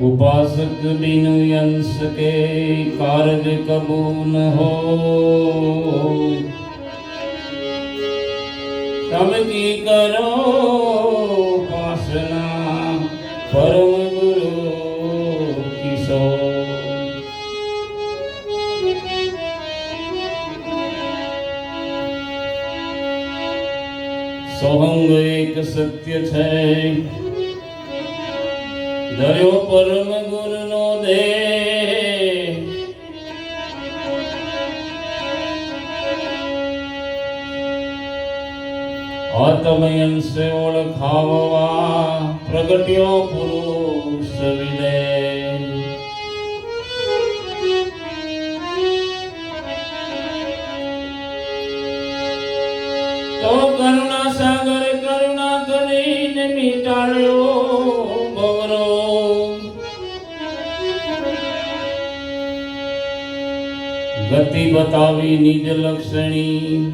ઉપાસક બિનુ અંશ કે કારજ કબૂન હો તમ કી કરો ઉપાસના પરમ ગુરુ કિશો સોહંગ એક સત્ય છે ધર્યો પરમ ગુરુનો દેહ. આત્મયંશ ઓળખાવવા પ્રગટ્યો પુરુષ વિદે. તો કરુણા સાગર કરુણા કરીને મિટાડ્યો. ગતિ બતાવી નિજ લક્ષણી.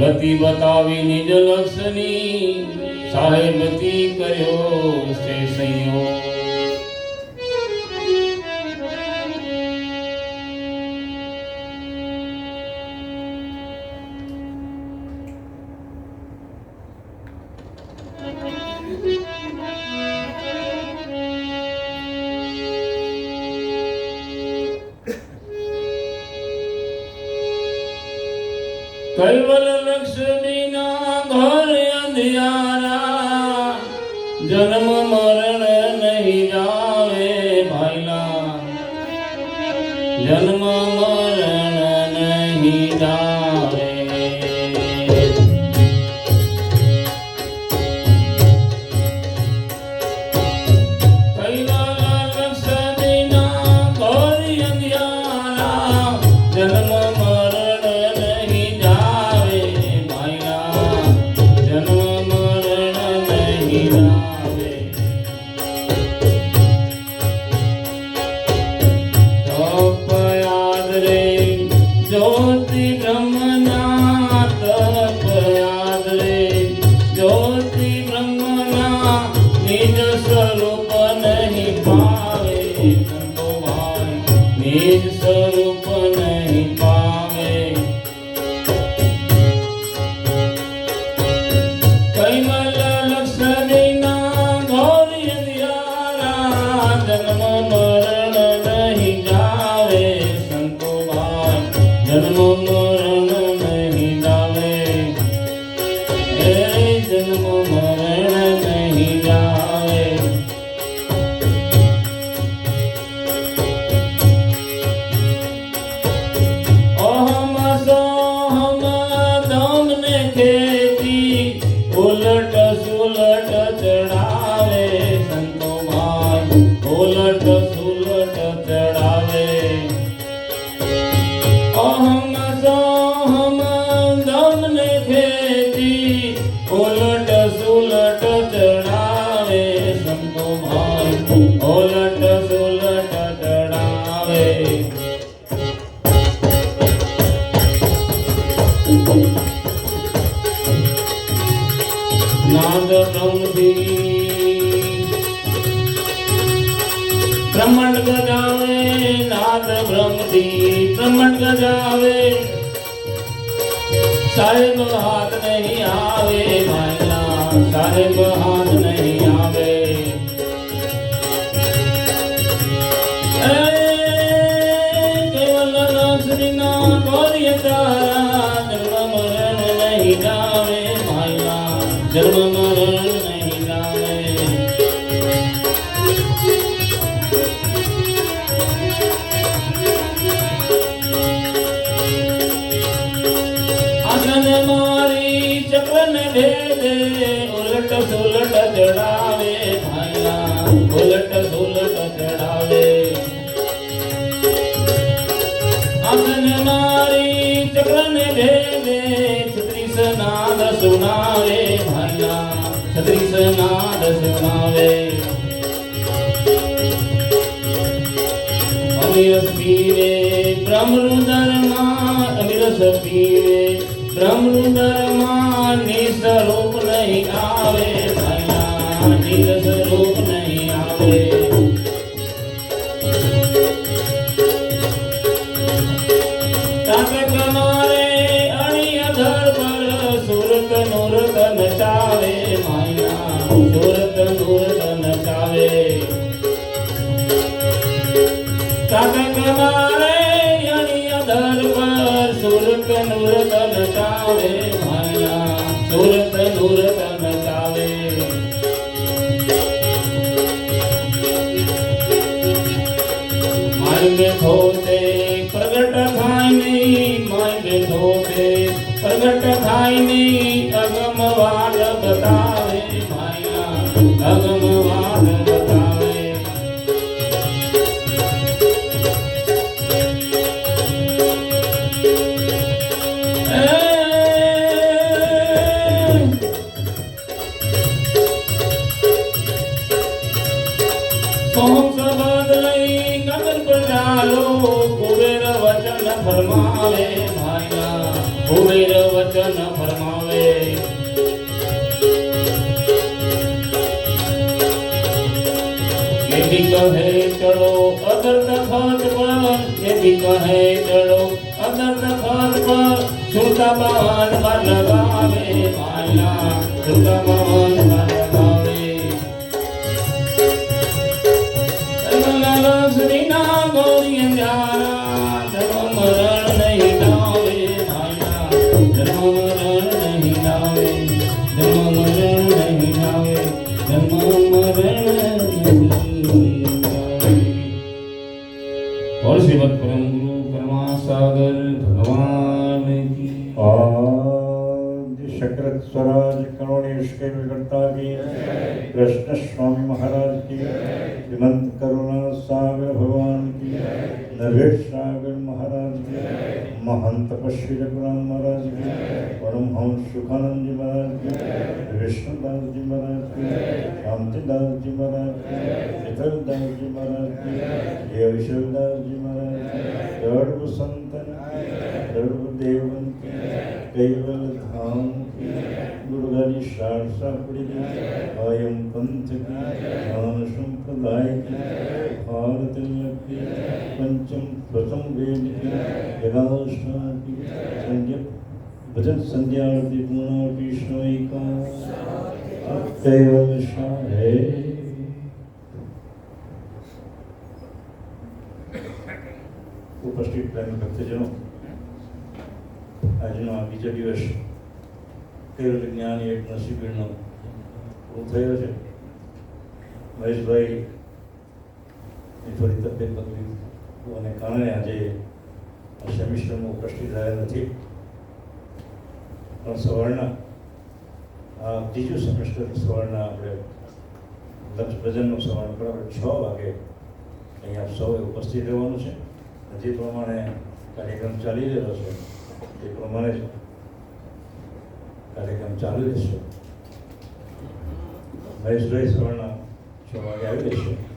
ગતિ બતાવી નિજ લક્ષણી. સાહેબતી કર્યો છે સંયોગ. કૈવલ લક્ષ્મીના ઘર અંધિયારા. જન્મ મરણ નિજ સ્વરૂપ નહીં પાવે કૈમલ લક્ષણીના ગૌરી અંધિયારા જન્મ મરણ નહીં જાવે સંતો જન્મ ઉલટ સુલટ ચડાવે સંતો ભાઈ ઉલટ સુલટ ચડાવે નાદ બ્રહ્મથી બ્રહ્માંડ ગજાવે, નાદ બ્રહ્મથી બ્રહ્માંડ ગજાવે સાહેબ હાથ નહીં આવે ભાઈલા સાહેબ હાથ નહીં આવે. કેવલ લક્ષ્મીના ગૌરી સુનાવે ભાઈલા છત્રીસ નાદ સુનાવે અમીરસ પીરે બ્રહ્મરુદરમાં અમીરસ પીરે બ્રહ્મરુદરમાં નિસ્વરૂપ નહીં આવે. નહીં અગમ વાડ બતાવે માયા અગમ પર કહે ચડો અદર તખત પર સુરતા પવન પર લગાવે ભાઈલા સુરતા પવન પર આદિ શક્રત સ્વરાજ કરુણેશ કે વિકર્તા કી કૃષ્ણ સ્વામી મહારાજ કી શ્રીમંત કરુણા સાગર ભગવાન કી નરેશ સાગર મહારાજ કી મહંત તપસ્વી રઘુરામ મહારાજ કી પરમહંસ સુખાનંદજી મહારાજ કી વિષ્ણુદાસજી મહારાજ કી શાંતિદાસજી મહારાજ કી શીતલદાસજી મહારાજ કી જય વિશલદાસજી મહારાજ સર્વ સંતન સર્વદેવન કૈવલ ધામ દુર્ગાજી શારસા પડી અયમ પંથ જ્ઞાન સંપ્રદાય ભારત પંચમ પ્રથમ વેદ જગાવસ્થા સંધ્યા ભજન સંધ્યારતી પૂર્ણાવતી સ્નોયિકા કૈવલ શાહ ઉપસ્થિત પ્રેમી ભક્તજનો આજનો આ બીજો દિવસ કેવલ જ્ઞાન યજ્ઞ શિબિરનો પૂરો થયો છે. મહેશભાઈ એ થોડી તબિયત બગડી કારણે આજે સેમિસ્ટરમાં ઉપસ્થિત રહ્યા નથી. પણ સવારના આ ત્રીજું સેમેસ્ટર સવારના આપણે લક્ષ ભજનનું સવાર બરાબર છ વાગે અહીંયા સૌએ ઉપસ્થિત રહેવાનું છે. જે પ્રમાણે કાર્યક્રમ ચાલી રહ્યો છે. એ પ્રમાણે જ કાર્યક્રમ ચાલુ રહેશે. મહેશભાઈ સવારના છ વાગે આવી રહેશે